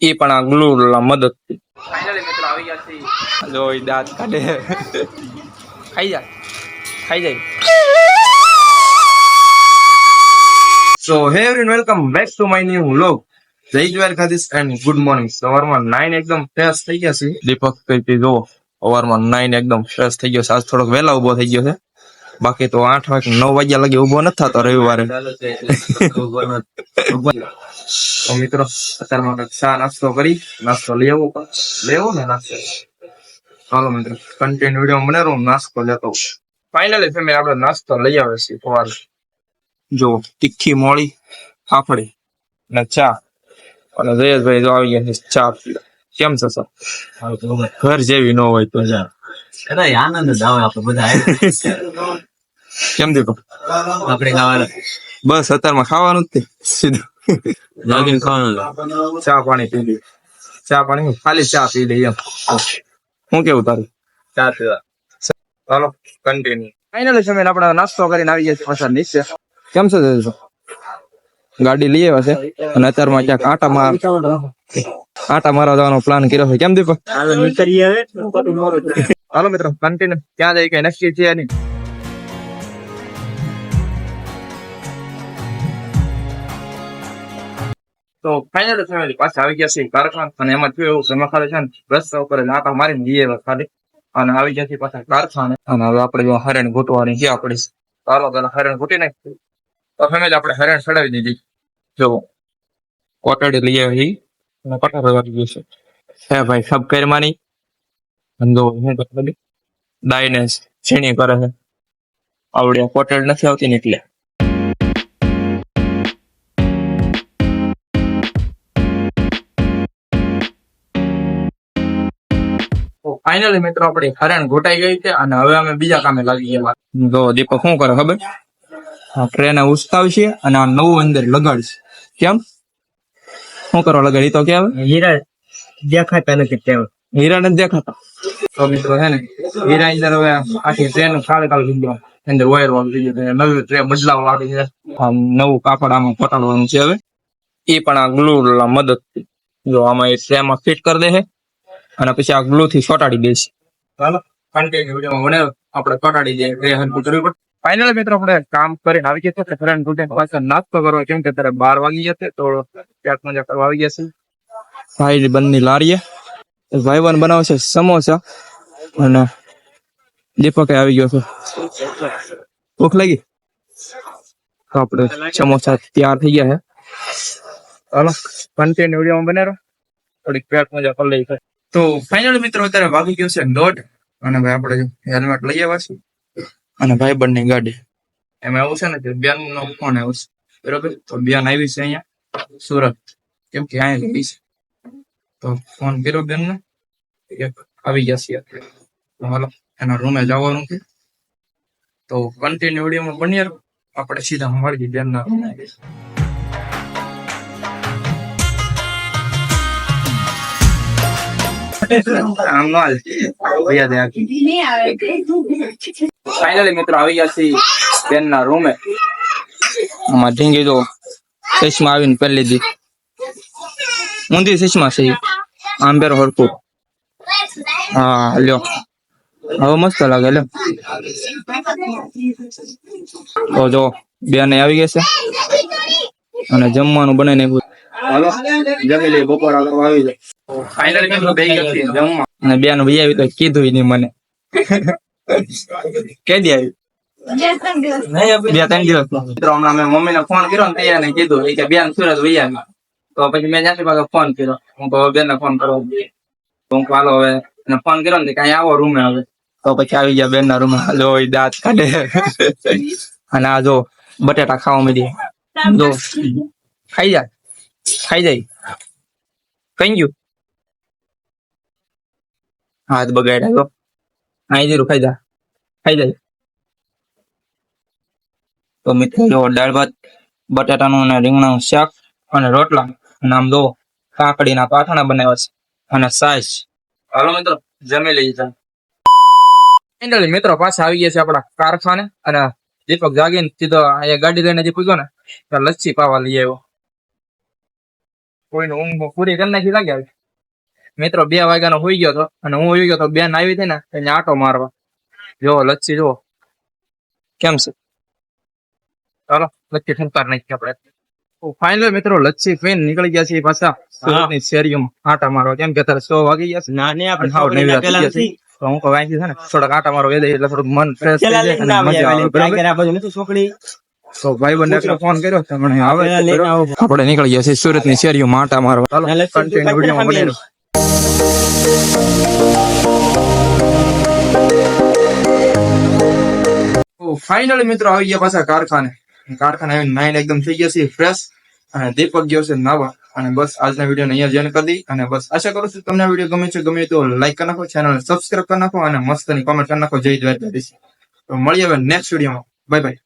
એ પણ આ ગ્લુ મદદ જો દાંત કાઢે. ખાઈ જા. ખાઈ જાય. So hey everyone welcome back to my new vlog જય દ્વારકાધીશ એન્ડ ગુડ મોર્નિંગ સવારમાં નાઈન એકદમ ફ્રેશ થઈ ગયા છે દીપક કઈ જો સવારમાં નાઈન એકદમ ફ્રેશ થઈ ગયો છે. આજ થોડોક વહેલા ઊભો થઈ ગયો છે. બાકી તો આઠ વાગે નવ વાગ્યા લગી ઊભો નથી થતો રવિવારે. તો મિત્રો અત્યારમાં ચા નાસ્તો કરી નાસ્તો લેવો લેવો ને નાસ્તો? ચાલો મિત્રો કન્ટિન્યુ વીડિયો બનાવો નાસ્તો લેતો ફાઇનલી ફેમિલી આપણે નાસ્તો લઈ આવે છે સવારે. જો તીખી મોળી ફાફડી અને ચા. અને જયેશભાઈ જો આવી ગયા ચા કેમ છે સર? ઘર જેવી ન હોય તો જા. આનંદ જ આવે આપણે બધા કેમ દીપક આપણે ખાવાના. બસ અત્યારમાં ખાવાનું જ તે સીધું. લાગીને ખાવાનું ચા પાણી પી લઈએ ચા પાણી? ખાલી ચા પી લઈએ એમ. શું કેવું તારું? ચા પીવા. ચાલો કન્ટિન્યુ ફાઇનલી સમય આપણે નાસ્તો કરીને આવી જઈએ પાછા નીચે. કેમ છે જયેશભાઈ? ગાડી લઈ આવ્યા છે. અને અત્યારમાં ક્યાંક આટા માર આટા મારવા જવાનો પ્લાન કર્યો છે. કેમ દીપક? હાલો હાલો મિત્રો કન્ટિન્યુ ત્યાં જઈ કઈ નક્કી છે નહીં. તો ફાઇનલ ફેમિલી પાછા આવી ગયા છે કારખાન. અને એમાં થયું એવું છે ખાલી છે ને, રસ્તા ઉપર નાટા મારીને જઈએ ખાલી. અને આવી ગયા છે પાછા કારખાને. અને હવે આપણે જો હરણ ઘૂંટવાની છે આપણી ચાલો પેલા હરણ ઘૂંટી નાખી તો ફેમિલી આપણે હરણ ચડાવી દીધી. જો, કોટડી લઈ આવી. અને કટાર વાગી ગયું છે. હે ભાઈ, સબ કરમાની ધંધો હું કરે ડાયનેસ છીણી કરે છે. આવડ્યા કોટડ નથી આવતી ને એટલે. ફાઇનલી મિત્રો આપણી હરણ ઘોટાઈ ગઈ છે અને હવે અમે બીજા કામે લાગી ગયા. તો દીપક શું કરે ખબર? ટ્રેન ઉસ્તાવશે અને આ નવું અંદર લગાડશે. કેમ? શું કરો લગાડી તો કેમ હીરા દેખાતા નથી તેમ. હીરા નથી દેખાતા. તો મિત્રો છે ને હીરા અંદર હવે આખી ટ્રેન કાલે થઈ ગયો અંદર વાયર વાળું થઈ ગયું નવી ટ્રેન બદલાવ આવી છે. આમ નવું કાપડ આમાં પટાડવાનું છે હવે. એ પણ આ ગ્લુ મદદ જો આમાં એ ટ્રેમાં ફિટ કરી દે છે અને પછી આ ગ્લુ થી ચોટાડી દે છે ચાલો કન્ટિન્યુ વિડીયોમાં બને આપણે ચોટાડી દઈએ ટ્રે હરકું કરવી પડે. ફાઇનલ મિત્રો આપણે કામ કરીને આવી ગયા છે ફ્રેન્ડ ટુડે પાછા નાસ્તો કરવા કેમ કે તારે બાર વાગી જશે તો ક્યાંક મજા કરવા આવી ગયા છે. ભાઈ બંધની લારીએ. ભાઈ બન બનાવે છે સમોસા. અને દીપકે આવી ગયો છે. ભૂખ લાગી? તો આપણે સમોસા તૈયાર થઈ ગયા છે. ચાલો કન્ટિન્યુ વિડીયોમાં બને રહો. થોડીક પેટ મજા કરી લઈ તો ફાઇનલ મિત્રો અત્યારે વાગી ગયો છે દોઢ. અને ભાઈ આપણે હેલ્મેટ લઈ આવ્યા છીએ. અને ભાઈ બંને ગાડી. એમાં એવું છે ને કે બેન નો ફોન આવ્યો છે. બરોબર? તો બેન આવી છે અહીંયા. સુરત. કેમ કે અહીંયા રહી છે. તો ફોન કર્યો બેન ને આવી ગયા આપણે તો હાલો, એના રૂમે જવાનું છે. તો કન્ટિન્યુ વિડીયોમાં બની આપણે સીધા મળી બેન ના રૂમે આમ નો હાલ ભૈયા દે આખી ફાઇનલી મિત્રો આવી ગયા છે બેન ના રૂમે આમાં ઢીંગી જો ચશ્મા આવીને પહેલી દી ઊંધી ચશ્મા છે. આમ બેરો હરકું હા લ્યો. હવે મસ્ત લાગે લે તો જો બેન આવી ગયા છે. અને જમવાનું બનાવીને હાલો જમી લઈ બપોરા આવી જાય. અને બેન ભાઈ આવી તો કીધું નહીં મને. કે દે આવી. બે ત્રણ દિવસ. મિત્રો હમણાં મેં મમ્મીને ફોન કર્યો ને તે ને કીધું. કે બેન સુરત ભાઈ આવી તો પછી મેં જ્યાંથી પાછો ફોન કર્યો. હું કહું બેન ફોન કરો. તો હું હાલો હવે. એને ફોન કર્યો ને કઈ આવો રૂમે હવે. તો પછી આવી ગયા બેન ના રૂમે જો દાંત કાઢે. અને આ જો બટેટા ખાવા મળી જો ખાઈ જાય ખાઈ જાય. કઈ ગયું. હાથ બગાડ્યા આવ્યો અહીં જીરું ખાઈ જા. ખાઈ જાય તો મિત્રો દાળ ભાત, બટાટાનું અને રીંગણાનું શાક અને રોટલા અને આમ જો કાકડીના પાથણા બનાવ્યા છે અને સાઈઝ હાલો મિત્રો, જમી લઈએ ચાલ. ફાઇનલી મિત્રો, પાછા આવી ગયા છે આપણા કારખાને અને દીપક જાગીને સીધો અહીંયા ગાડી લઈને જે પૂછ્યો ને લચ્છી પાવા લઈ આવ્યો. કોઈની ઊંઘ પૂરી કરી નાખી લાગે હવે. મિત્રો બે વાગ્યાનો હોઈ ગયો હતો અને હું હોઈ ગયો તો બેન આવી હતી ને એને આટો મારવા. જો લચ્છી જો કેમ છે? ચાલો લચ્છી ઠંકાર નાખી આપણે. ફાઇનલ મિત્રો લચ્છી ફેન નીકળી ગયા છે પાછા સુરતની શેરીઓમાં આટા મારવા. કેમ કે અત્યારે સો વાગી ગયા છે. ના ને આપણે હાવ નવી. હું કહું અહીંથી છે ને થોડાક આટા મારો વેદે એટલે થોડુંક મન ફ્રેશ થઈ જાય અને મજા આવે બરાબર? છોકરી. તો ભાઈ બંને ફોન કર્યો તમને આવે. આપણે નીકળી ગયા છે સુરતની શેરીઓમાં આટા મારવા. ચાલો કન્ટિન્યુ વિડીયોમાં બને. ફાઇનલી મિત્રો આવી ગયા પાછા કારખાને. કારખાને આવીને નાઈન એકદમ થઈ ગયા છે ફ્રેશ અને દીપક ગયો છે નાવા. અને બસ આજના વીડિયો અહીંયા જોઈન કરી દી અને બસ આશા કરું છું તમને વીડિયો ગમે છે, ગમે તો લાઈક કરી નાખો ચેનલ સબસ્ક્રાઈબ કરી નાખો, અને મસ્તની કોમેન્ટ કરી નાખો. જય દ્વારકાધીશ. તો મળીએ હવે નેક્સ્ટ વિડીયોમાં બાય બાય